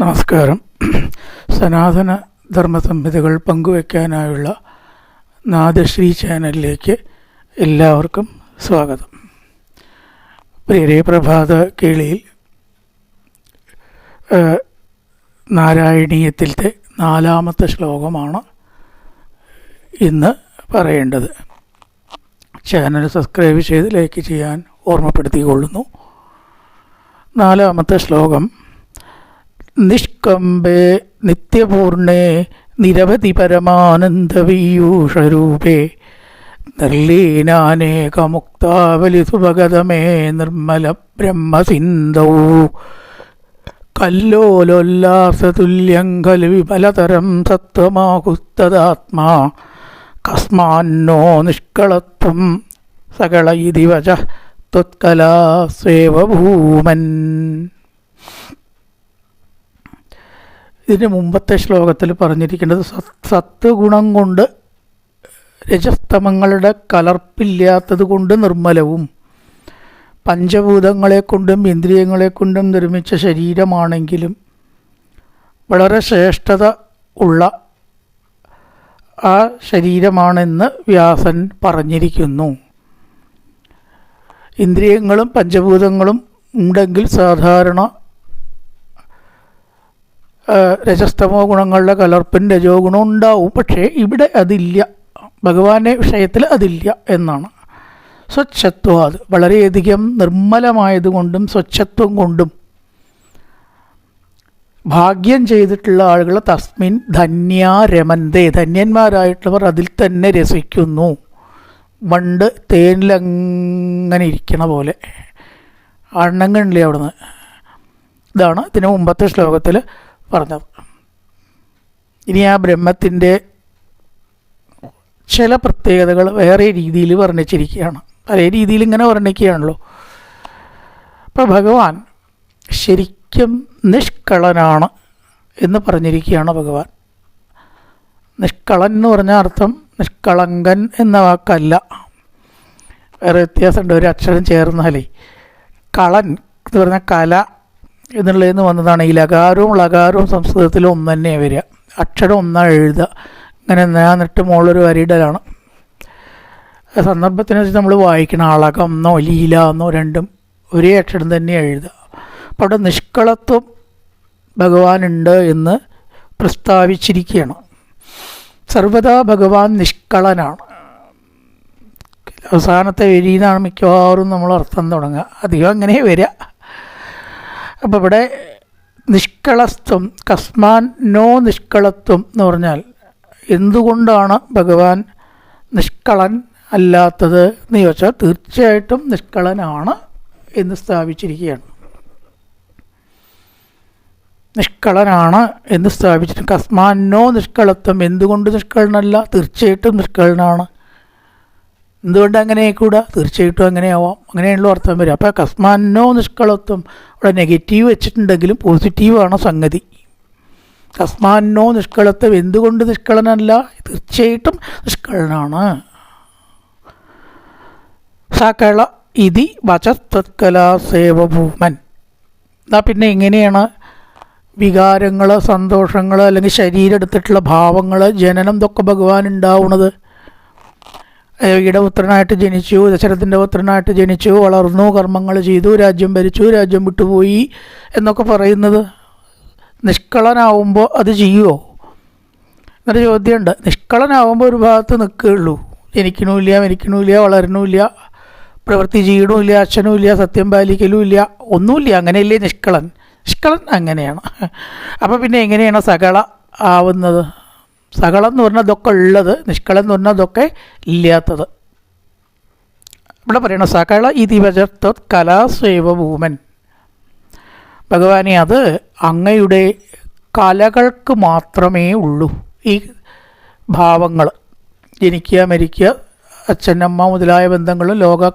നമസ്കാരം. സനാതന ധർമ്മ സംഹിതകൾ പങ്കുവയ്ക്കാനായുള്ള നാദശ്രീ ചാനലിലേക്ക് എല്ലാവർക്കും സ്വാഗതം. പ്രിയരെ പ്രഭാത കേളിയിൽ നാരായണീയത്തിലത്തെ നാലാമത്തെ ശ്ലോകമാണ് ഇന്ന് പറയേണ്ടത്. ചാനൽ സബ്സ്ക്രൈബ് ചെയ്ത് ലൈക്ക് ചെയ്യാൻ ഓർമ്മപ്പെടുത്തിക്കൊള്ളുന്നു. നാലാമത്തെ ശ്ലോകം നിഷ്കമ്പേ നിത്യപൂർണേ നിരവധി പരമാനന്ദവീയൂഷരൂപേ. നിർലീനാനേകമുക്താവലിസുഭഗതമേ നിർമ്മല ബ്രഹ്മസിന്ധൗ കല്ലോലോല്ലാസതുല്യം ഖലു വിമലതരം സത്വമാകുസ്തദാത്മാ കസ്മാന്നോ നിഷ്കളത്വം സകള ഇതിവച ത്വത്കലാസ്വേവ ഭൂമൻ ഇതിന് മുമ്പത്തെ ശ്ലോകത്തിൽ പറഞ്ഞിരിക്കുന്നത് സത് സത്ത് ഗുണം കൊണ്ട് രജസ്തമങ്ങളുടെ കലർപ്പില്ലാത്തത് കൊണ്ട് നിർമ്മലവും. പഞ്ചഭൂതങ്ങളെ കൊണ്ടും ഇന്ദ്രിയങ്ങളെ കൊണ്ടും നിർമ്മിച്ച ശരീരമാണെങ്കിലും വളരെ ശ്രേഷ്ഠത ഉള്ള ആ ശരീരമാണെന്ന് വ്യാസൻ പറഞ്ഞിരിക്കുന്നു. ഇന്ദ്രിയങ്ങളും പഞ്ചഭൂതങ്ങളും ഉണ്ടെങ്കിൽ സാധാരണ രജസ്തമോ ഗുണങ്ങളുടെ കലർപ്പും രജോ ഗുണം ഉണ്ടാവും. പക്ഷേ ഇവിടെ അതില്ല. ഭഗവാന്റെ വിഷയത്തിൽ അതില്ല എന്നാണ്. സ്വച്ഛത്വം അത്. വളരെയധികം നിർമ്മലമായതുകൊണ്ടും സ്വച്ഛത്വം കൊണ്ടും ഭാഗ്യം ചെയ്തിട്ടുള്ള ആളുകൾ തസ്മിൻ ധന്യാരമന്തേ ധന്യന്മാരായിട്ടുള്ളവർ അതിൽ തന്നെ രസിക്കുന്നു. വണ്ട് തേനിലങ്ങനെ ഇരിക്കണ പോലെ. അണ്ണങ്ങണില്ലേ അവിടുന്ന്? ഇതാണ് ഇതിന് മുമ്പത്തെ ശ്ലോകത്തിൽ പറഞ്ഞത് ഇനി ആ ബ്രഹ്മത്തിന്റെ ചില പ്രത്യേകതകൾ വേറെ രീതിയിൽ വർണിച്ചിരിക്കുകയാണ്. പല രീതിയിൽ ഇങ്ങനെ വർണിക്കുകയാണല്ലോ. അപ്പോൾ ഭഗവാൻ ശരിക്കും നിഷ്കളനാണ് എന്ന് പറഞ്ഞിരിക്കുകയാണ് ഭഗവാൻ. നിഷ്കളൻ എന്ന് പറഞ്ഞ അർത്ഥം നിഷ്കളങ്കൻ എന്ന വാക്കല്ല. വേറെ വ്യത്യാസമുണ്ട്. ഒരു അക്ഷരം ചേർന്നാലേ. കളൻ എന്ന് പറഞ്ഞാൽ കല എന്നുള്ളതിൽ നിന്ന് വന്നതാണ് ഈ ലകാരവും ലകാരവും സംസ്കൃതത്തിൽ ഒന്ന് തന്നെ വരിക. അക്ഷരം ഒന്നാ എഴുതുക. അങ്ങനെ നേന്നിട്ട് മുകളിലൊരു വരിയിടലാണ് സന്ദർഭത്തിന് സന്ദർഭത്തിനനുസരിച്ച് നമ്മൾ വായിക്കണം. അളകം എന്നോ ലീല എന്നോ രണ്ടും ഒരേ അക്ഷരം തന്നെ എഴുതുക. അപ്പോൾ അവിടെ നിഷ്കളത്വം ഭഗവാനുണ്ട് എന്ന് പ്രസ്താവിച്ചിരിക്കുകയാണ്. സർവദാ ഭഗവാൻ നിഷ്കളനാണ്. അവസാനത്തെ വരിയിലാണ് മിക്കവാറും നമ്മൾ അർത്ഥം തുടങ്ങുക. അധികം അങ്ങനെ വരിക. അപ്പോൾ ഇവിടെ നിഷ്കളത്വം കസ്മാൻ നോ നിഷ്കളത്വം എന്ന് പറഞ്ഞാൽ എന്തുകൊണ്ടാണ് ഭഗവാൻ നിഷ്കളൻ അല്ലാത്തത് എന്ന് ചോദിച്ചാൽ തീർച്ചയായിട്ടും നിഷ്കളനാണ് എന്ന് സ്ഥാപിച്ചിരിക്കുകയാണ്. നിഷ്കളനാണ് എന്ന് സ്ഥാപിച്ചിട്ട് കസ്മാനോ നിഷ്കളത്വം എന്തുകൊണ്ട് നിഷ്കളനല്ല? തീർച്ചയായിട്ടും നിഷ്കളനാണ്. എന്തുകൊണ്ട് അങ്ങനെ കൂടാ തീർച്ചയായിട്ടും അങ്ങനെയാവാം അങ്ങനെയുള്ള അർത്ഥം വരും അപ്പോൾ കസ്മാനോ നിഷ്കളത്വം. അവിടെ നെഗറ്റീവ് വെച്ചിട്ടുണ്ടെങ്കിലും പോസിറ്റീവാണ് സംഗതി. കസ്മാനോ നിഷ്കളത്വം. എന്തുകൊണ്ട് നിഷ്കളനല്ല? തീർച്ചയായിട്ടും നിഷ്കളനാണ്. സകള ഇതി വചത്തത്കലാസേവഭൂമൻ എന്നാൽ പിന്നെ എങ്ങനെയാണ്? വികാരങ്ങൾ സന്തോഷങ്ങൾ അല്ലെങ്കിൽ ശരീരം എടുത്തിട്ടുള്ള ഭാവങ്ങൾ ജനനം ഇതൊക്കെ ഭഗവാൻ ഉണ്ടാവുന്നത്. യുടെ പുത്രനായിട്ട് ജനിച്ചു ദശരഥന്റെ പുത്രനായിട്ട് ജനിച്ചു വളർന്നു കർമ്മങ്ങൾ ചെയ്തു രാജ്യം ഭരിച്ചു രാജ്യം വിട്ടുപോയി എന്നൊക്കെ പറയുന്നത് നിഷ്കളനാവുമ്പോൾ അത് ചെയ്യുമോ എന്നൊരു ചോദ്യമുണ്ട്. നിഷ്കളനാവുമ്പോൾ ഒരു ഭാഗത്ത് നിൽക്കുകയുള്ളൂ. ജനിക്കണമില്ല മരിക്കണമില്ല വളരണമില്ല പ്രവൃത്തി ചെയ്യണമില്ല അച്ഛനുമില്ല സത്യം പാലിക്കലുമില്ല ഒന്നുമില്ല. അങ്ങനെയല്ലേ നിഷ്കളൻ? നിഷ്കളൻ അങ്ങനെയാണ്. അപ്പോൾ പിന്നെ എങ്ങനെയാണ് സകള ആവുന്നത്? സകളം എന്ന് പറഞ്ഞാൽ ഇതൊക്കെ ഉള്ളത് നിഷ്കളം എന്ന് പറഞ്ഞാൽ ഇതൊക്കെ ഇല്ലാത്തത്. ഇവിടെ പറയണ സകള ഇതിവചത്വ കലാസേവഭൂമൻ ഭഗവാനെ അത് അങ്ങയുടെ കലകൾക്ക് മാത്രമേ ഉള്ളൂ. ഈ ഭാവങ്ങൾ ജനിക്കുക മരിക്കുക അച്ഛനമ്മ മുതലായ ബന്ധങ്ങളും ലോക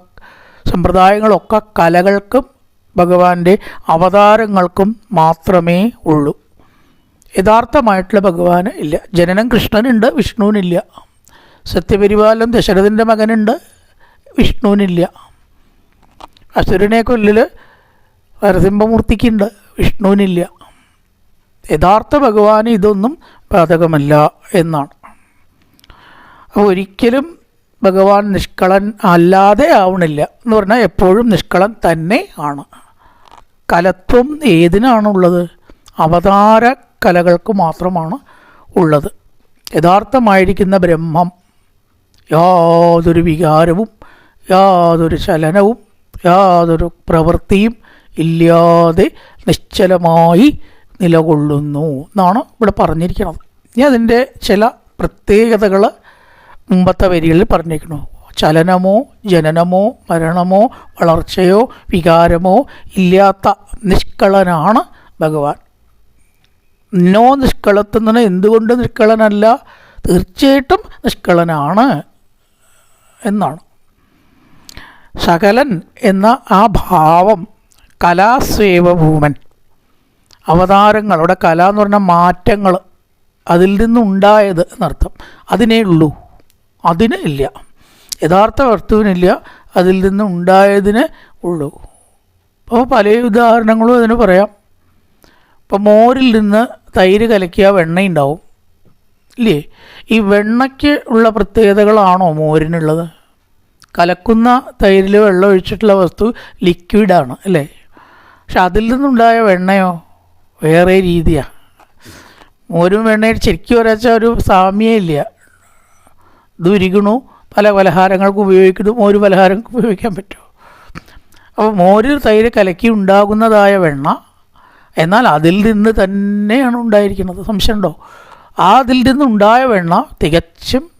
സമ്പ്രദായങ്ങളൊക്കെ കലകൾക്കും ഭഗവാന്റെ അവതാരങ്ങൾക്കും മാത്രമേ ഉള്ളൂ. യഥാർത്ഥമായിട്ടുള്ള ഭഗവാന് ഇല്ല. ജനനം കൃഷ്ണനുണ്ട് വിഷ്ണുവിനില്ല. സത്യപരിപാലൻ ദശരഥന്റെ മകനുണ്ട് വിഷ്ണുവിനില്ല. അസുരനെ കൊല്ലിൽ നരസിംഹമൂർത്തിക്കുണ്ട് വിഷ്ണുവിനില്ല. യഥാർത്ഥ ഭഗവാന് ഇതൊന്നും ബാധകമല്ല എന്നാണ്. അപ്പോൾ ഒരിക്കലും ഭഗവാൻ നിഷ്കളൻ അല്ലാതെ ആവണില്ല എന്ന് പറഞ്ഞാൽ എപ്പോഴും നിഷ്കളൻ തന്നെ ആണ്. കലത്വം ഏതിനാണുള്ളത്? അവതാര കലകൾക്ക് മാത്രമാണ് ഉള്ളത്. യഥാർത്ഥമായിരിക്കുന്ന ബ്രഹ്മം യാതൊരു വികാരവും യാതൊരു ചലനവും യാതൊരു പ്രവൃത്തിയും ഇല്ലാതെ നിശ്ചലമായി നിലകൊള്ളുന്നു എന്നാണ് ഇവിടെ പറഞ്ഞിരിക്കുന്നത്. ഇനി അതിന്റെ ചില പ്രത്യേകതകൾ മുമ്പത്തെ വരികളിൽ പറഞ്ഞിരിക്കുന്നു. ചലനമോ ജനനമോ മരണമോ വളർച്ചയോ വികാരമോ ഇല്ലാത്ത നിഷ്കളനാണ് ഭഗവാൻ. നോ നിഷ്കളത്തുനിന്ന് എന്തുകൊണ്ട് നിഷ്കളനല്ല? തീർച്ചയായിട്ടും നിഷ്കളനാണ് എന്നാണ്. സകലൻ എന്ന ആ ഭാവം കലാസേവഭൂമൻ. അവതാരങ്ങൾ അവിടെ കല എന്ന് പറഞ്ഞ മാറ്റങ്ങൾ അതിൽ നിന്നുണ്ടായത് എന്നർത്ഥം. അതിനേ ഉള്ളൂ. അതിന് ഇല്ല. യഥാർത്ഥ വസ്തുവിനില്ല. അതിൽ നിന്നുണ്ടായതിന് ഉള്ളൂ. അപ്പോൾ പല ഉദാഹരണങ്ങളും അതിന് പറയാം. ഇപ്പോൾ മോരിൽ നിന്ന് തൈര് കലക്കിയ വെണ്ണയുണ്ടാവും. ഇല്ലേ? ഈ വെണ്ണയ്ക്ക് ഉള്ള പ്രത്യേകതകളാണോ മോരിനുള്ളത്? കലക്കുന്ന തൈരിൽ വെള്ളം ഒഴിച്ചിട്ടുള്ള വസ്തു ലിക്വിഡാണ് അല്ലേ? പക്ഷെ അതിൽ നിന്നുണ്ടായ വെണ്ണയോ? വേറെ രീതിയാണ് മോരും വെണ്ണയും ശരിക്കും ഒരാച്ചാൽ ഒരു സാമ്യേ ഇല്ല. ഇത് പല പലഹാരങ്ങൾക്ക് ഉപയോഗിക്കുന്നു മോര് പലഹാരങ്ങൾക്ക് ഉപയോഗിക്കാൻ പറ്റുമോ? അപ്പോൾ മോര് തൈര് കലക്കി ഉണ്ടാകുന്നതായ വെണ്ണ എന്നാൽ അതിൽ നിന്ന് തന്നെയാണ് ഉണ്ടായിരിക്കുന്നത്. സംശയമുണ്ടോ? ആ അതിൽ നിന്നുണ്ടായ വെണ്ണ തികച്ചും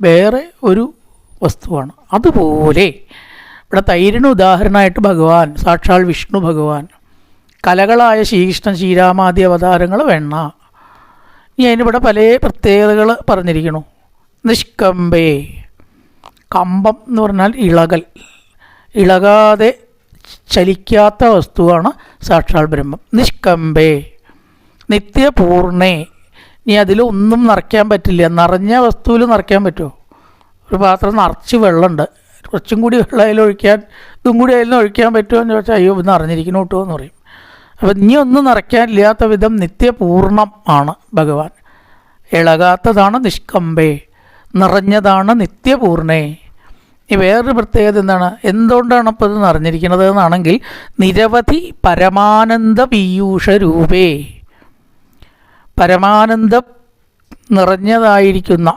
വേറെ ഒരു വസ്തുവാണ്. അതുപോലെ ഇവിടെ തൈരിന് ഉദാഹരണമായിട്ട് ഭഗവാൻ സാക്ഷാൽ വിഷ്ണു ഭഗവാൻ കലകളായ ശ്രീകൃഷ്ണൻ ശ്രീരാമാദി അവതാരങ്ങൾ വെണ്ണ. ഇനി അതിനിവിടെ പല പ്രത്യേകതകൾ പറഞ്ഞിരിക്കണു നിഷ്കമ്പേ കമ്പം എന്ന് പറഞ്ഞാൽ ഇളകൽ. ഇളകാതെ ചലിക്കാത്ത വസ്തുവാണ് സാക്ഷാൽ ബ്രഹ്മം. നിഷ്കമ്പേ. നിത്യപൂർണേ. ഇനി അതിൽ ഒന്നും നിറയ്ക്കാൻ പറ്റില്ല. നിറഞ്ഞ വസ്തുവിൽ നിറയ്ക്കാൻ പറ്റുമോ? ഒരു പാത്രം നിറച്ച് വെള്ളമുണ്ട്. കുറച്ചും കൂടി വെള്ളം അതിൽ ഒഴിക്കാൻ ഇതും കൂടി അതിൽ ഒഴിക്കാൻ പറ്റുമോ എന്ന് ചോദിച്ചാൽ അയ്യോ നിറഞ്ഞിരിക്കണ കിട്ടുമോ കേട്ടോ എന്ന് പറയും. അപ്പം ഇനി ഒന്നും നിറയ്ക്കാനില്ലാത്ത വിധം നിത്യപൂർണം ആണ് ഭഗവാൻ. ഇളകാത്തതാണ് നിഷ്കമ്പേ. നിറഞ്ഞതാണ് നിത്യപൂർണേ. ഈ വേറൊരു പ്രത്യേകത എന്താണ്? എന്തുകൊണ്ടാണ് അപ്പോൾ ഇത് നിറഞ്ഞിരിക്കുന്നത് എന്നാണെങ്കിൽ നിരവധി പരമാനന്ദ പീയൂഷ രൂപേ. പരമാനന്ദം നിറഞ്ഞതായിരിക്കുന്ന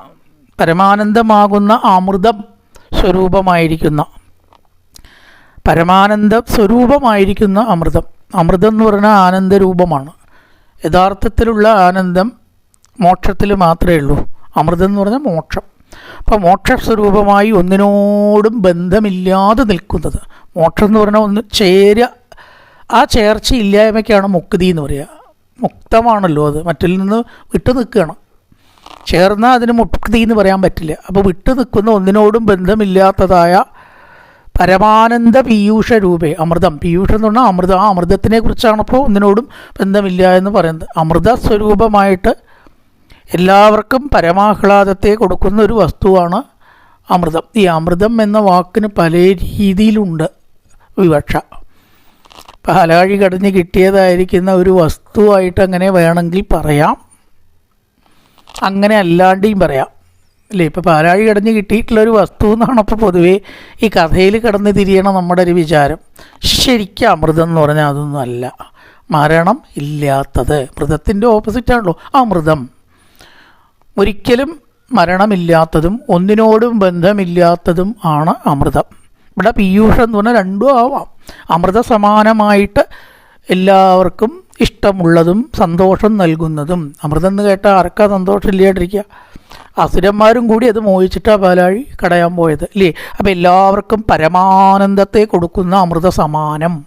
പരമാനന്ദമാകുന്ന അമൃതം സ്വരൂപമായിരിക്കുന്ന പരമാനന്ദ സ്വരൂപമായിരിക്കുന്ന അമൃതം. അമൃതം എന്ന് പറഞ്ഞാൽ ആനന്ദരൂപമാണ്. യഥാർത്ഥത്തിലുള്ള ആനന്ദം മോക്ഷത്തിൽ മാത്രമേ ഉള്ളൂ. അമൃതം എന്ന് പറഞ്ഞാൽ മോക്ഷം. അപ്പോൾ മോക്ഷസ്വരൂപമായി ഒന്നിനോടും ബന്ധമില്ലാതെ നിൽക്കുന്നത്. മോക്ഷം എന്ന് പറഞ്ഞാൽ ഒന്ന് ചേര ആ ചേർച്ച ഇല്ലായ്മയ്ക്കാണ് മുക്തി എന്ന് പറയുക മുക്തമാണല്ലോ അത്. മറ്റിൽ നിന്ന് വിട്ടു നിൽക്കുകയാണ്. ചേർന്നാൽ അതിന് മുക്തി എന്ന് പറയാൻ പറ്റില്ല. അപ്പോൾ വിട്ടു നിൽക്കുന്ന ഒന്നിനോടും ബന്ധമില്ലാത്തതായ പരമാനന്ദ പീയൂഷ രൂപേ അമൃതം. പീയൂഷം എന്ന് പറഞ്ഞാൽ അമൃതം. ആ അമൃതത്തിനെ കുറിച്ചാണ് ഒന്നിനോടും ബന്ധമില്ല എന്ന് പറയുന്നത്. അമൃത സ്വരൂപമായിട്ട് എല്ലാവർക്കും പരമാഹ്ലാദത്തെ കൊടുക്കുന്ന ഒരു വസ്തുവാണ് അമൃതം. ഈ അമൃതം എന്ന വാക്കിന് പല രീതിയിലുണ്ട് വിവക്ഷ. പാലാഴി കടഞ്ഞ് കിട്ടിയതായിരിക്കുന്ന ഒരു വസ്തുവായിട്ട് അങ്ങനെ വേണമെങ്കിൽ പറയാം. അങ്ങനെ അല്ലാണ്ടെയും പറയാം. അല്ലേ? ഇപ്പോൾ പാലാഴി കടഞ്ഞ് കിട്ടിയിട്ടുള്ള ഒരു വസ്തു എന്നാണ് അപ്പോൾ പൊതുവേ ഈ കഥയിൽ കടന്ന് തിരിയണം നമ്മുടെ ഒരു വിചാരം. ശരിക്കും അമൃതം എന്ന് പറഞ്ഞാൽ അതൊന്നും അല്ല. മരണം ഇല്ലാത്തത്. മൃതത്തിന്റെ ഓപ്പോസിറ്റാണല്ലോ അമൃതം. ഒരിക്കലും മരണമില്ലാത്തതും ഒന്നിനോടും ബന്ധമില്ലാത്തതും ആണ് അമൃതം. ഇവിടെ പീയൂഷം എന്ന് പറഞ്ഞാൽ രണ്ടും ആവാം. അമൃത സമാനമായിട്ട് എല്ലാവർക്കും ഇഷ്ടമുള്ളതും സന്തോഷം നൽകുന്നതും. അമൃതം എന്ന് കേട്ടാൽ ആർക്കാ സന്തോഷം ഇല്ലാണ്ടിരിക്കുക അസുരന്മാരും കൂടി അത് മോഹിച്ചിട്ടാണ് പാലാഴി കടയാൻ പോയത് അല്ലേ? അപ്പം എല്ലാവർക്കും പരമാനന്ദത്തെ കൊടുക്കുന്ന അമൃത സമാനം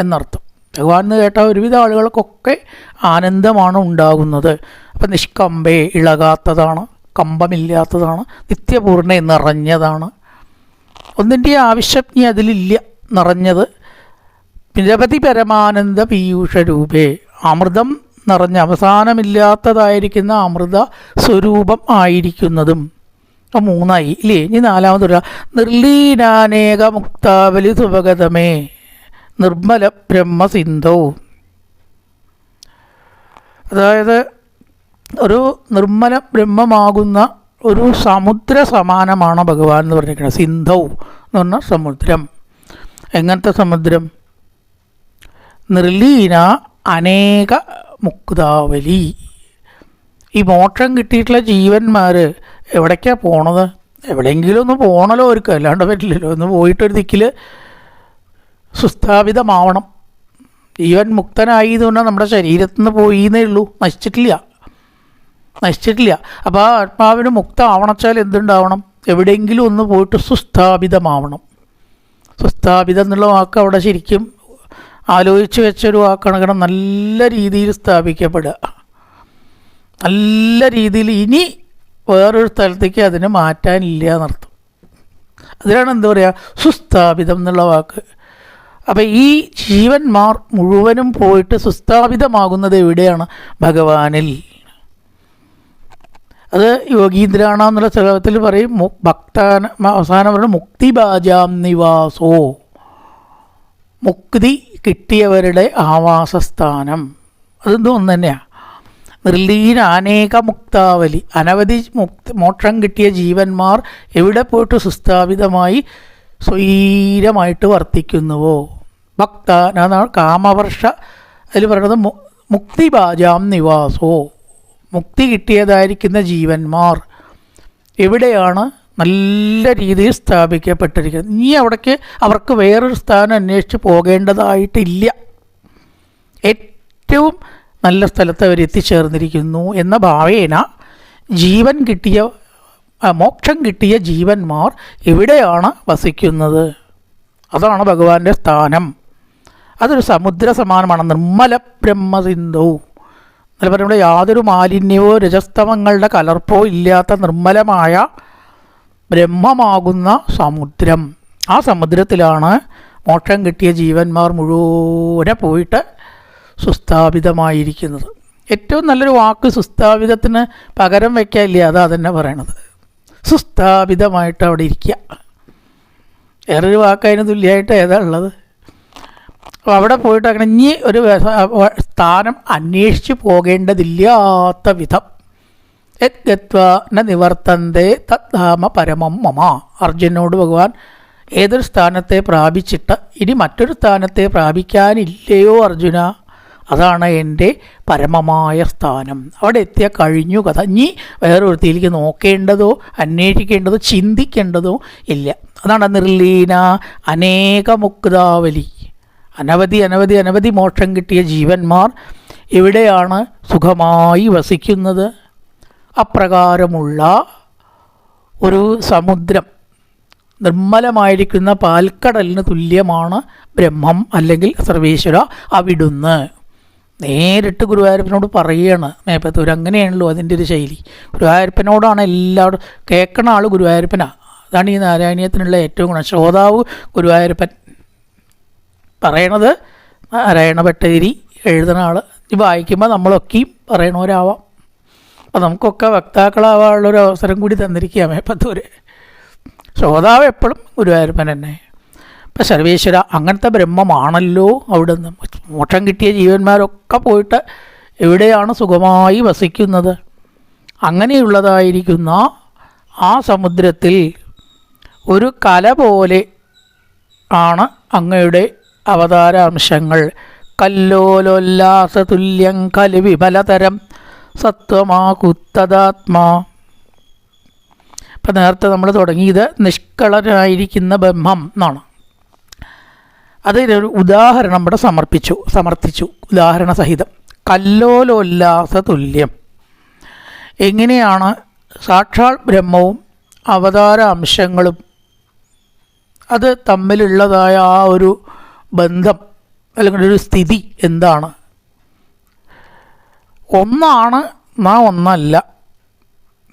എന്നർത്ഥം. ഭഗവാൻ കേട്ട ഒരുവിധ ആളുകൾക്കൊക്കെ ആനന്ദമാണ് ഉണ്ടാകുന്നത്. അപ്പം നിഷ്കമ്പേ ഇളകാത്തതാണ് കമ്പമില്ലാത്തതാണ് നിത്യപൂർണ നിറഞ്ഞതാണ്. ഒന്നിന്റെ ആവശ്യം ഇനി അതിലില്ല നിറഞ്ഞത് നിരവധി പരമാനന്ദ പീയൂഷ രൂപേ അമൃതം നിറഞ്ഞ അവസാനമില്ലാത്തതായിരിക്കുന്ന അമൃത സ്വരൂപം ആയിരിക്കുന്നതും. അപ്പം മൂന്നായി. ഇല്ലേ? ഇനി നാലാമതൊരു നിർലീനാനേക മുക്താവലി സുഭഗതമേ. നിർമ്മല ബ്രഹ്മസിന്ധോ. അതായത് ഒരു നിർമ്മല ബ്രഹ്മമാകുന്ന ഒരു സമുദ്ര സമാനമാണ് ഭഗവാൻ എന്ന് പറഞ്ഞിരിക്കുന്നത്. സിന്ധൗ എന്ന് പറഞ്ഞ സമുദ്രം. എങ്ങനത്തെ സമുദ്രം? നിർലീന അനേക മുക്താവലി. ഈ മോക്ഷം കിട്ടിയിട്ടുള്ള ജീവന്മാർ എവിടേക്കാണ് പോണത്? എവിടെയെങ്കിലും ഒന്ന് പോകണല്ലോ അവർക്ക്. അല്ലാണ്ട് പറ്റില്ലല്ലോ. ഒന്ന് പോയിട്ടൊരു ദിക്കിൽ സുസ്ഥാപിതമാവണം. ജീവൻ മുക്തനായി എന്ന് പറഞ്ഞാൽ നമ്മുടെ ശരീരത്തിൽ നിന്ന് പോയി എന്നേ ഉള്ളൂ. നശിച്ചിട്ടില്ല. നശിച്ചിട്ടില്ല. അപ്പോൾ ആ ആത്മാവിന് മുക്തമാവണച്ചാൽ എന്തുണ്ടാവണം? എവിടെയെങ്കിലും ഒന്ന് പോയിട്ട് സുസ്ഥാപിതമാവണം. സുസ്ഥാപിതം എന്നുള്ള വാക്ക് അവിടെ ശരിക്കും ആലോചിച്ച് വെച്ചൊരു വാക്കാണ് നല്ല രീതിയിൽ സ്ഥാപിക്കപ്പെടുക. നല്ല രീതിയിൽ ഇനി വേറൊരു സ്ഥലത്തേക്ക് അതിനെ മാറ്റാനില്ല എന്നർത്ഥം. അതിനാണ് എന്താ പറയുക സുസ്ഥാപിതം എന്നുള്ള വാക്ക്. അപ്പം ഈ ജീവന്മാർ മുഴുവനും പോയിട്ട് സുസ്ഥാപിതമാകുന്നത് എവിടെയാണ്? ഭഗവാനിൽ. അത് യോഗീന്ദ്രാണ എന്നുള്ള ശ്ലോകത്തിൽ പറയും ഭക്താന അവസാനം പറയും മുക്തിബാജാം നിവാസോ. മുക്തി കിട്ടിയവരുടെ ആവാസസ്ഥാനം. അതെന്തോ ഒന്ന് തന്നെയാണ് നിർലീന അനേക മുക്താവലി. അനവധി മുക്തി മോക്ഷം കിട്ടിയ ജീവന്മാർ എവിടെ പോയിട്ട് സുസ്ഥാപിതമായി സ്വൈരമായിട്ട് വർത്തിക്കുന്നുവോ? ഭക്ത കാമവർഷ അതിൽ പറയുന്നത് മുക്തിബാജാം നിവാസോ? മുക്തി കിട്ടിയതായിരിക്കുന്ന ജീവന്മാർ എവിടെയാണ് നല്ല രീതിയിൽ സ്ഥാപിക്കപ്പെട്ടിരിക്കുന്നത്? ഇനി അവിടേക്ക് അവർക്ക് വേറൊരു സ്ഥാനം അന്വേഷിച്ച് പോകേണ്ടതായിട്ടില്ല. ഏറ്റവും നല്ല സ്ഥലത്ത് അവർ എത്തിച്ചേർന്നിരിക്കുന്നു എന്ന ഭാവേന ജീവൻ കിട്ടിയ മോക്ഷം കിട്ടിയ ജീവന്മാർ എവിടെയാണ് വസിക്കുന്നത്? അതാണ് ഭഗവാന്റെ സ്ഥാനം. അതൊരു സമുദ്ര സമാനമാണ് നിർമ്മല ബ്രഹ്മസിന്ധു എന്നാൽ പറയുമ്പോൾ യാതൊരു മാലിന്യമോ രജസ്തമങ്ങളുടെ കലർപ്പോ ഇല്ലാത്ത നിർമ്മലമായ ബ്രഹ്മമാകുന്ന സമുദ്രം. ആ സമുദ്രത്തിലാണ് മോക്ഷം കിട്ടിയ ജീവന്മാർ മുഴുവനെ പോയിട്ട് സുസ്ഥാപിതമായിരിക്കുന്നത്. ഏറ്റവും നല്ലൊരു വാക്ക് സുസ്ഥാപിതത്തിന് പകരം വയ്ക്കാനില്ല അതാ തന്നെ പറയണത്. സുസ്ഥാപിതമായിട്ട് അവിടെ ഇരിക്കുക. വേറൊരു വാക്കതിന് തുല്യമായിട്ട് ഏതാ ഉള്ളത്? അപ്പോൾ അവിടെ പോയിട്ട് അങ്ങനെ ഇനി ഒരു സ്ഥാനം അന്വേഷിച്ച് പോകേണ്ടതില്ലാത്ത വിധം. യത് ഗത്വാ ന നിവർത്തന്തേ തദ്ധാമ പരമം മമ. അർജുനോട് ഭഗവാൻ ഏതൊരു സ്ഥാനത്തെ പ്രാപിച്ചിട്ട് ഇനി മറ്റൊരു സ്ഥാനത്തെ പ്രാപിക്കാനില്ലയോ അർജുന? അതാണ് എന്റെ പരമമായ സ്ഥാനം. അവിടെ എത്തിയ കഴിഞ്ഞു കഥ. ഇനി വേറൊരുത്തിയിലേക്ക് നോക്കേണ്ടതോ അന്വേഷിക്കേണ്ടതോ ചിന്തിക്കേണ്ടതോ ഇല്ല. അതാണ് നിർലീന അനേക മുക്താവലി അനവധി അനവധി അനവധി മോക്ഷം കിട്ടിയ ജീവന്മാർ എവിടെയാണ് സുഖമായി വസിക്കുന്നത്? അപ്രകാരമുള്ള ഒരു സമുദ്രം. നിർമ്മലമായിരിക്കുന്ന പാൽക്കടലിന് തുല്യമാണ് ബ്രഹ്മം അല്ലെങ്കിൽ സർവേശ്വര അവിടുന്ന്. നേരിട്ട് ഗുരുവായൂരപ്പനോട് പറയുകയാണ് മേപ്പത്തൂർ അങ്ങനെയാണല്ലോ അതിന്റെ ഒരു ശൈലി. ഗുരുവായൂരപ്പനോടാണ് എല്ലാവരും കേൾക്കണ ആൾ ഗുരുവായൂരപ്പനാണ് അതാണ് ഈ നാരായണീയത്തിനുള്ള ഏറ്റവും ഗുണം. ശ്രോതാവ് ഗുരുവായൂരപ്പൻ. പറയണത് നാരായണ ഭട്ടതിരി എഴുതുന്ന ആൾ ഇത് വായിക്കുമ്പോൾ നമ്മളൊക്കെയും പറയണവരാവാം. അപ്പോൾ നമുക്കൊക്കെ വക്താക്കളാവാനുള്ളൊരു അവസരം കൂടി തന്നിരിക്കുക മേപ്പത്തൂര്. ശ്രോതാവ് എപ്പോഴും ഗുരുവായൂരപ്പൻ തന്നെ. ഇപ്പം സർവേശ്വര അങ്ങനത്തെ ബ്രഹ്മമാണല്ലോ അവിടെ നിന്ന് മോക്ഷം കിട്ടിയ ജീവന്മാരൊക്കെ പോയിട്ട് എവിടെയാണ് സുഖമായി വസിക്കുന്നത്? അങ്ങനെയുള്ളതായിരിക്കുന്ന ആ സമുദ്രത്തിൽ ഒരു കല പോലെ ആണ് അങ്ങയുടെ അവതാരാംശങ്ങൾ. കല്ലോലോല്ലാസതുല്യം കലി വിമലതരം സത്വമാകുത്തതാത്മാ. ഇപ്പം നേരത്തെ നമ്മൾ തുടങ്ങിയത് നിഷ്കളനായിരിക്കുന്ന ബ്രഹ്മം എന്നാണ്. അതിനൊരു ഉദാഹരണം ഇവിടെ സമർപ്പിച്ചു സമർത്ഥിച്ചു. ഉദാഹരണ സഹിതം. കല്ലോലോല്ലാസ തുല്യം. എങ്ങനെയാണ് സാക്ഷാൽ ബ്രഹ്മവും അവതാര അംശങ്ങളും അത് തമ്മിലുള്ളതായ ആ ഒരു ബന്ധം അല്ലെങ്കിൽ ഒരു സ്ഥിതി എന്താണ്? ഒന്നാണ് നാ ഒന്നല്ല.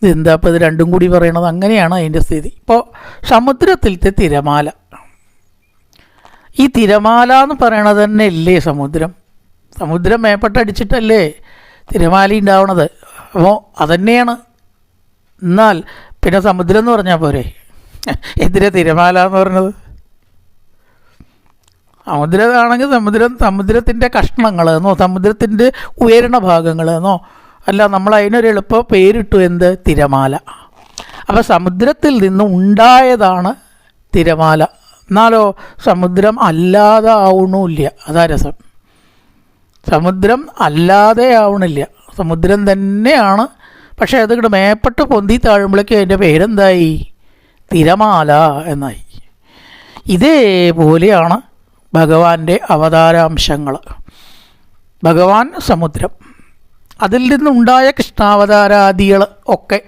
ഇതെന്താ ഇപ്പോൾ ഇത് രണ്ടും കൂടി പറയണത്? അങ്ങനെയാണ് അതിന്റെ സ്ഥിതി. ഇപ്പോൾ സമുദ്രത്തിലത്തെ തിരമാല. ഈ തിരമാല എന്ന് പറയണത് തന്നെ ഇല്ലേ സമുദ്രം? സമുദ്രം മേപ്പെട്ടടിച്ചിട്ടല്ലേ തിരമാല ഉണ്ടാവണത്? അപ്പോൾ അതന്നെയാണ്. എന്നാൽ പിന്നെ സമുദ്രം എന്ന് പറഞ്ഞാൽ പോരെ? എന്തിനാ തിരമാല എന്ന് പറഞ്ഞത്? സമുദ്രമാണെങ്കിൽ സമുദ്രം സമുദ്രത്തിന്റെ കഷ്ണങ്ങൾ എന്നോ സമുദ്രത്തിന്റെ ഉയരണ ഭാഗങ്ങൾ എന്നോ അല്ല നമ്മൾ അതിനൊരു എളുപ്പ പേരിട്ടു എന്ത്? തിരമാല. അപ്പോൾ സമുദ്രത്തിൽ നിന്ന് ഉണ്ടായതാണ് തിരമാല. എന്നാലോ സമുദ്രം അല്ലാതെ ആവണമില്ല അതാ രസം. സമുദ്രം അല്ലാതെ ആവണില്ല. സമുദ്രം തന്നെയാണ്. പക്ഷേ അത് ഇങ്ങോട്ട് മേപ്പെട്ട് പൊന്തി താഴുമ്പോഴേക്കും അതിന്റെ പേരെന്തായി? തിരമാല എന്നായി. ഇതേപോലെയാണ് ഭഗവാന്റെ അവതാരാംശങ്ങൾ. ഭഗവാൻ സമുദ്രം. അതിൽ നിന്നുണ്ടായ കൃഷ്ണാവതാരാദികൾ ഒക്കെ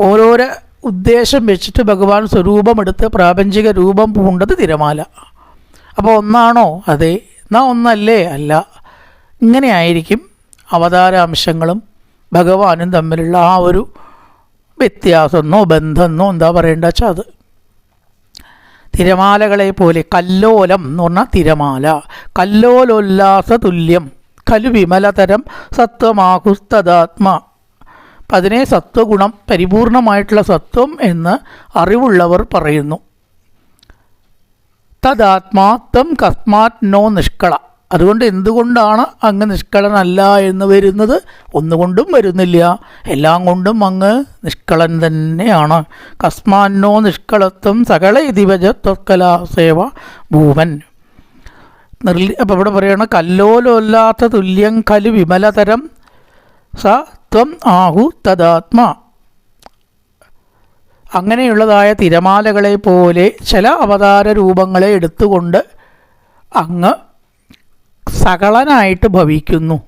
ഓരോരോ ഉദ്ദേശം വെച്ചിട്ട് ഭഗവാൻ സ്വരൂപമെടുത്ത് പ്രാപഞ്ചിക രൂപം പൂണ്ടത് തിരമാല. അപ്പോൾ ഒന്നാണോ? അതെ. എന്നാ ഒന്നല്ലേ? അല്ല. ഇങ്ങനെയായിരിക്കും അവതാരാംശങ്ങളും ഭഗവാനും തമ്മിലുള്ള ആ ഒരു വ്യത്യാസമെന്നോ ബന്ധമെന്നോ എന്താ പറയേണ്ട വെച്ചാൽ അത്. തിരമാലകളെ പോലെ കല്ലോലം എന്ന് പറഞ്ഞാൽ തിരമാല. കല്ലോലോല്ലാസ തുല്യം കലു വിമലതരം അപ്പം അതിനെ സത്വഗുണം പരിപൂർണമായിട്ടുള്ള സത്വം എന്ന് അറിവുള്ളവർ പറയുന്നു. തദാത്മാത്വം കസ്മാത് നോ നിഷ്കള. അതുകൊണ്ട് എന്തുകൊണ്ടാണ് അങ്ങ് നിഷ്കളനല്ല എന്ന് വരുന്നത്? ഒന്നുകൊണ്ടും വരുന്നില്ല. എല്ലാം കൊണ്ടും അങ്ങ് നിഷ്കളൻ തന്നെയാണ്. കസ്മാന്നോ നിഷ്കളത്വം സകല ഇതിവജ സേവ ഭൂമൻ നിർലി അപ്പോൾ ഇവിടെ പറയണം കല്ലോലൊല്ലാത്ത തുല്യം കലു വിമലതരം സ ത്വം ആഹു തദാത്മാ. അങ്ങനെയുള്ളതായ തിരമാലകളെ പോലെ ചില അവതാര രൂപങ്ങളെ എടുത്തുകൊണ്ട് അങ്ങ് സകളനായിട്ട് ഭവിക്കുന്നു.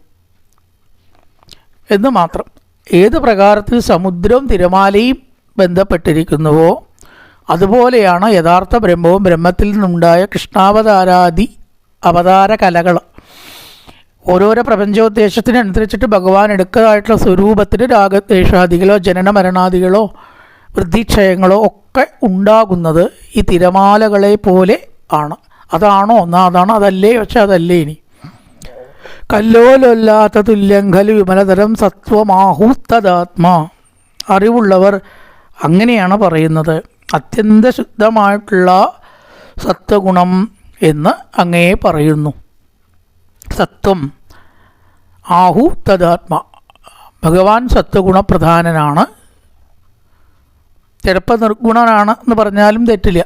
എന്ന് മാത്രം. ഏത് പ്രകാരത്തിൽ സമുദ്രവും തിരമാലയും ബന്ധപ്പെട്ടിരിക്കുന്നുവോ അതുപോലെയാണ് യഥാർത്ഥ ബ്രഹ്മവും ബ്രഹ്മത്തിൽ നിന്നുണ്ടായ കൃഷ്ണാവതാരാദി അവതാര കലകൾ ഓരോരോ പ്രപഞ്ചോദ്ദേശത്തിനനുസരിച്ചിട്ട് ഭഗവാൻ എടുക്കുന്നതായിട്ടുള്ള സ്വരൂപത്തിന് രാഗദ്വേഷാദികളോ ജനന മരണാദികളോ വൃദ്ധിക്ഷയങ്ങളോ ഒക്കെ ഉണ്ടാകുന്നത് ഈ തിരമാലകളെ പോലെ ആണ്. അതാണോ? ഒന്നാ അതാണ്. അതല്ലേ? പക്ഷെ അതല്ലേ ഇനി. കല്ലോലൊല്ലാത്ത തുല്യങ്കൽ വിമലതരം സത്വമാഹൂത്തതാത്മാ അറിവുള്ളവർ അങ്ങനെയാണ് പറയുന്നത്. അത്യന്ത ശുദ്ധമായിട്ടുള്ള സത്വഗുണം എന്ന് അങ്ങേ പറയുന്നു. സത്വം. ആഹു തദാത്മ. ഭഗവാൻ സത്വഗുണപ്രധാനനാണ്. ചിലപ്പോൾ നിർഗുണനാണ് എന്ന് പറഞ്ഞാലും തെറ്റില്ല.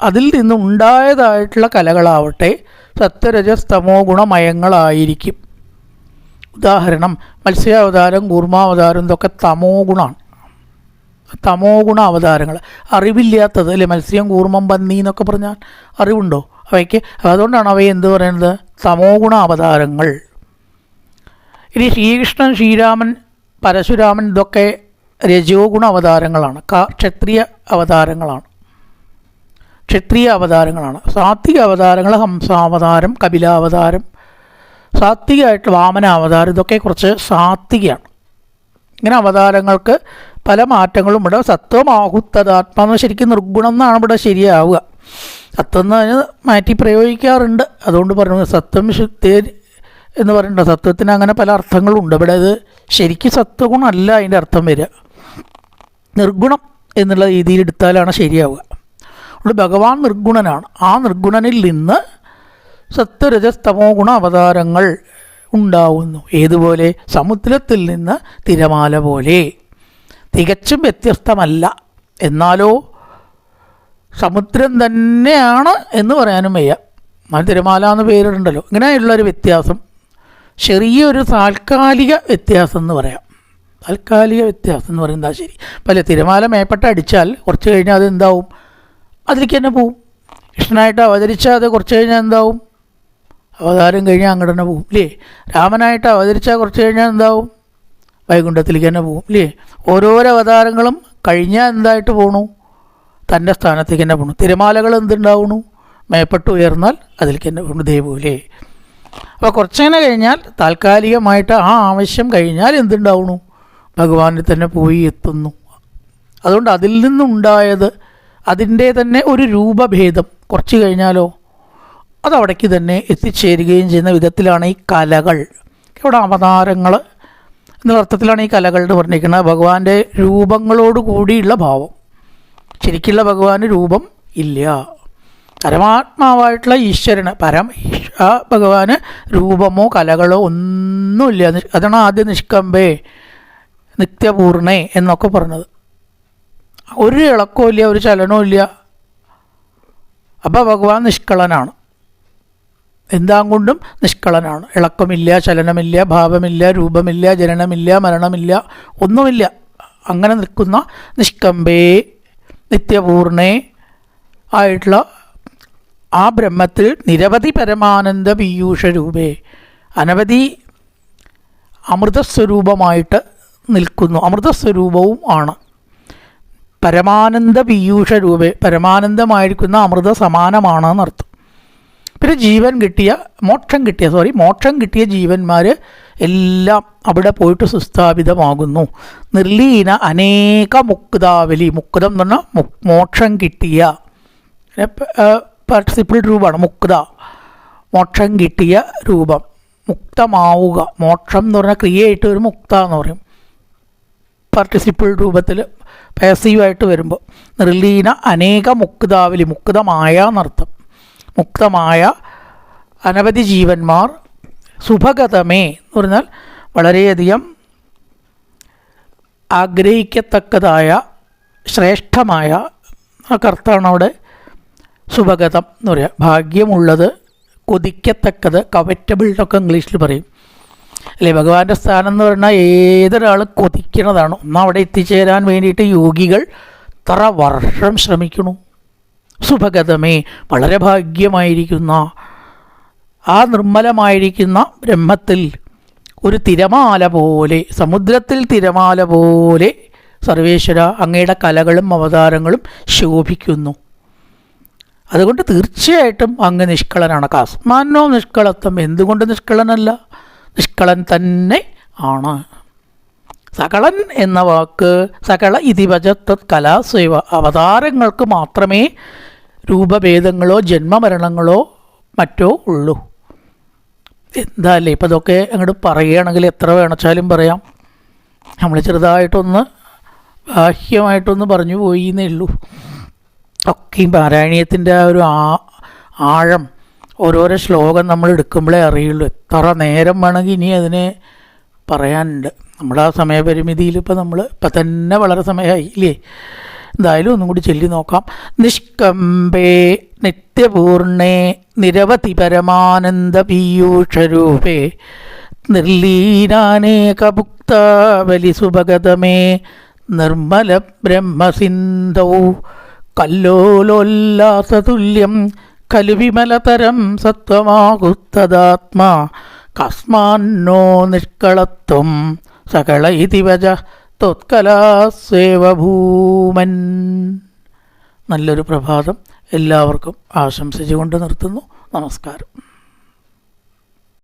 അതിൽ നിന്നുണ്ടായതായിട്ടുള്ള കലകളാവട്ടെ സത്വരജസ്തമോ ഗുണമയങ്ങളായിരിക്കും. ഉദാഹരണം മത്സ്യാവതാരം കൂർമാവതാരം ഇതൊക്കെ തമോ ഗുണമാണ് തമോ ഗുണ അവതാരങ്ങൾ. അറിവില്ലാത്തത് അല്ലെ മത്സ്യം കൂർമ്മം പന്നി എന്നൊക്കെ പറഞ്ഞാൽ അറിവുണ്ടോ? അവയ്ക്ക് അതുകൊണ്ടാണ് അവയെ എന്ത് പറയുന്നത്? തമോ ഗുണ അവതാരങ്ങൾ ഇനി ശ്രീകൃഷ്ണൻ ശ്രീരാമൻ പരശുരാമൻ ഇതൊക്കെ രജോഗുണ അവതാരങ്ങളാണ് ക- ക്ഷത്രിയ അവതാരങ്ങളാണ്. ക്ഷത്രിയ അവതാരങ്ങളാണ്. സാത്വിക അവതാരങ്ങൾ ഹംസാവതാരം കപിലാവതാരം സാത്വികമായിട്ട് വാമനാവതാരം ഇതൊക്കെ കുറച്ച് സാത്വികയാണ്. ഇങ്ങനെ അവതാരങ്ങൾക്ക് പല മാറ്റങ്ങളും ഇവിടെ സത്വമാഹുത്തതാത്മാന്ന് ശരിക്കും നിർഗുണം എന്നാണ് ഇവിടെ ശരിയാവുക. സത്വം എന്ന് മാറ്റി പ്രയോഗിക്കാറുണ്ട്. അതുകൊണ്ട് പറഞ്ഞു സത്വം ശുദ്ധി എന്ന് പറയുന്നത് സത്വത്തിന് അങ്ങനെ പല അർത്ഥങ്ങളുണ്ട്. ഇവിടെ അത് ശരിക്കും സത്വഗുണമല്ല അതിന്റെ അർത്ഥം വരിക. നിർഗുണം എന്നുള്ള രീതിയിൽ എടുത്താലാണ് ശരിയാവുക. അതുകൊണ്ട് ഭഗവാൻ നിർഗുണനാണ്. ആ നിർഗുണനിൽ നിന്ന് സത്വരജസ്തമോ ഗുണ അവതാരങ്ങൾ ഉണ്ടാവുന്നു. ഏതുപോലെ? സമുദ്രത്തിൽ നിന്ന് തിരമാല പോലെ. തികച്ചും വ്യത്യസ്തമല്ല. എന്നാലോ സമുദ്രം തന്നെയാണ് എന്ന് പറയാനും വയ്യ. എന്നാൽ തിരമാല എന്ന് പേരിടുണ്ടല്ലോ. ഇങ്ങനെയുള്ളൊരു വ്യത്യാസം ചെറിയൊരു താൽക്കാലിക വ്യത്യാസം എന്ന് പറയാം. താൽക്കാലിക വ്യത്യാസം എന്ന് പറയുന്നത് ശരി. പല തിരമാല മേപ്പെട്ട് അടിച്ചാൽ കുറച്ച് കഴിഞ്ഞാൽ അത് എന്താവും? അതിലേക്ക് തന്നെ പോവും. കൃഷ്ണനായിട്ട് അവതരിച്ചാൽ അത് കുറച്ച് കഴിഞ്ഞാൽ എന്താവും? അവതാരം കഴിഞ്ഞാൽ അങ്ങോട്ട് തന്നെ പോവും ഇല്ലേ? രാമനായിട്ട് അവതരിച്ചാൽ കുറച്ച് കഴിഞ്ഞാൽ എന്താവും? വൈകുണ്ഠത്തിലേക്ക് തന്നെ പോവും ഇല്ലേ? ഓരോരോ അവതാരങ്ങളും കഴിഞ്ഞാൽ എന്തായിട്ട് പോണു? തന്റെ സ്ഥാനത്തേക്ക് തന്നെ പോകണം തിരമാലകൾ എന്തുണ്ടാവണു മേപ്പെട്ട് ഉയർന്നാൽ അതിലേക്ക് തന്നെ പോണു ദേവൂലേ അപ്പോൾ കുറച്ചങ്ങനെ കഴിഞ്ഞാൽ താൽക്കാലികമായിട്ട് ആ ആവശ്യം കഴിഞ്ഞാൽ എന്തുണ്ടാവണു ഭഗവാനിൽ തന്നെ പോയി എത്തുന്നു. അതുകൊണ്ട് അതിൽ നിന്നുണ്ടായത് അതിന്റെ തന്നെ ഒരു രൂപഭേദം കുറച്ച് കഴിഞ്ഞാലോ അത് അവിടേക്ക് തന്നെ എത്തിച്ചേരുകയും ചെയ്യുന്ന വിധത്തിലാണ് ഈ കലകൾ. ഇവിടെ അവതാരങ്ങൾ എന്നുള്ള അർത്ഥത്തിലാണ് ഈ കലകൾ എന്ന് പറഞ്ഞിരിക്കുന്നത്. ഭഗവാന്റെ രൂപങ്ങളോട് കൂടിയുള്ള ഭാവം. ശരിക്കുള്ള ഭഗവാന് രൂപം ഇല്ല. പരമാത്മാവായിട്ടുള്ള ഈശ്വരന് പരം ആ ഭഗവാന് രൂപമോ കലകളോ ഒന്നുമില്ല. അതാണ് ആദ്യം നിഷ്കമ്പേ നിത്യപൂർണേ എന്നൊക്കെ പറഞ്ഞത്. ഒരു ഇളക്കവും ഇല്ല ഒരു ചലനവും ഇല്ല. അപ്പോൾ ഭഗവാൻ നിഷ്കളനാണ്. എന്താ കൊണ്ടും നിഷ്കളനാണ്. ഇളക്കമില്ല ചലനമില്ല ഭാവമില്ല രൂപമില്ല ജനനമില്ല മരണമില്ല ഒന്നുമില്ല. അങ്ങനെ നിൽക്കുന്ന നിഷ്കമ്പേ നിത്യപൂർണേ ആയിട്ടുള്ള ആ ബ്രഹ്മത്തിൽ നിരവധി പരമാനന്ദ പീയൂഷ രൂപേ അനവധി അമൃതസ്വരൂപമായിട്ട് നിൽക്കുന്നു. അമൃതസ്വരൂപവും ആണ്. പരമാനന്ദ പീയൂഷ രൂപേ പരമാനന്ദമായിരിക്കുന്ന അമൃത സമാനമാണെന്നർത്ഥം പിന്നെ ജീവൻ കിട്ടിയ മോക്ഷം കിട്ടിയ സോറി മോക്ഷം കിട്ടിയ ജീവന്മാർ എല്ലാം അവിടെ പോയിട്ട് സുസ്ഥാപിതമാകുന്നു. നിർലീന അനേക മുക്താവലി മുക്തം എന്ന് പറഞ്ഞാൽ മോക്ഷം കിട്ടിയ. പാർട്ടിസിപ്പിൾ രൂപമാണ് മുക്ത. മോക്ഷം കിട്ടിയ രൂപം. മുക്തമാവുക. മോക്ഷം എന്ന് പറഞ്ഞാൽ ക്രിയയായിട്ട് ഒരു മുക്ത എന്ന് പറയും. പാർട്ടിസിപ്പിൾ രൂപത്തിൽ പാസീവായിട്ട് വരുമ്പോൾ നിർലീന അനേക മുക്താവലി മുക്തമായ എന്നർത്ഥം. മുക്തമായ അനവധി ജീവന്മാർ സുഭഗതമേ എന്ന് പറഞ്ഞാൽ വളരെയധികം ആഗ്രഹിക്കത്തക്കതായ ശ്രേഷ്ഠമായ കർത്താണ് അവിടെ സുഭഗതം എന്ന് പറയുക ഭാഗ്യമുള്ളത് കൊതിക്കത്തക്കത് കവറ്റബിൾ എന്നൊക്കെ ഇംഗ്ലീഷിൽ പറയും. അല്ലേ ഭഗവാന്റെ സ്ഥാനം എന്ന് പറഞ്ഞാൽ ഏതൊരാൾ കൊതിക്കണതാണ് ഒന്ന് അവിടെ എത്തിച്ചേരാൻ വേണ്ടിയിട്ട് യോഗികൾ ഇത്ര വർഷം ശ്രമിക്കണു സുഭഗതമേ വളരെ ഭാഗ്യമായിരിക്കുന്ന ആ നിർമ്മലമായിരിക്കുന്ന ബ്രഹ്മത്തിൽ ഒരു തിരമാല പോലെ സമുദ്രത്തിൽ തിരമാല പോലെ സർവേശ്വര അങ്ങയുടെ കലകളും അവതാരങ്ങളും ശോഭിക്കുന്നു. അതുകൊണ്ട് തീർച്ചയായിട്ടും അങ്ങ് നിഷ്കളനാണ്. കസ്മാനോ നിഷ്കളത്വം എന്തുകൊണ്ട് നിഷ്കളനല്ല? നിഷ്കളൻ തന്നെ ആണ്. സകളൻ എന്ന വാക്ക് സകള ഇതിവചത്വ കലാസേവ അവതാരങ്ങൾക്ക് മാത്രമേ രൂപഭേദങ്ങളോ ജന്മമരണങ്ങളോ മറ്റോ ഉള്ളൂ. എന്താല്ലേ ഇപ്പം ഇതൊക്കെ അങ്ങോട്ട് പറയുകയാണെങ്കിൽ എത്ര വേണച്ചാലും പറയാം. നമ്മൾ ചെറുതായിട്ടൊന്ന് ബാഹ്യമായിട്ടൊന്ന് പറഞ്ഞു പോയി എന്നേ ഉള്ളൂ. ഒക്കെ ഈ പാരായണീയത്തിന്റെ ആ ഒരു ആ ആഴം ഓരോരോ ശ്ലോകം നമ്മൾ എടുക്കുമ്പോഴേ അറിയുള്ളൂ. എത്ര നേരം വേണമെങ്കിൽ ഇനി അതിനെ പറയാനുണ്ട്. നമ്മുടെ ആ സമയപരിമിതിയിൽ ഇപ്പോൾ നമ്മൾ ഇപ്പം തന്നെ വളരെ സമയമായി ഇല്ലേ എന്തായാലും ഒന്നും കൂടി ചൊല്ലി നോക്കാം. നിഷ്കമ്പേ നിത്യപൂർണേ നിരവധി പരമാനന്ദ പീയൂഷരൂപേ നിർലീനാനേകഭുക്താവലി സുഭഗതമേ. നിർമ്മല ബ്രഹ്മസിന്ധൗ കല്ലോലോല്ലാസതുല്യം ഖലു വിമലതരം സത്വമാകുത്തദാത്മാ കസ്മാന്നോ നിഷ്കളത്വം സകള ഇതി വജ ത്വത്കലാസേവഭൂമൻ നല്ലൊരു പ്രഭാതം എല്ലാവർക്കും ആശംസിച്ചുകൊണ്ട് നിർത്തുന്നു. നമസ്കാരം.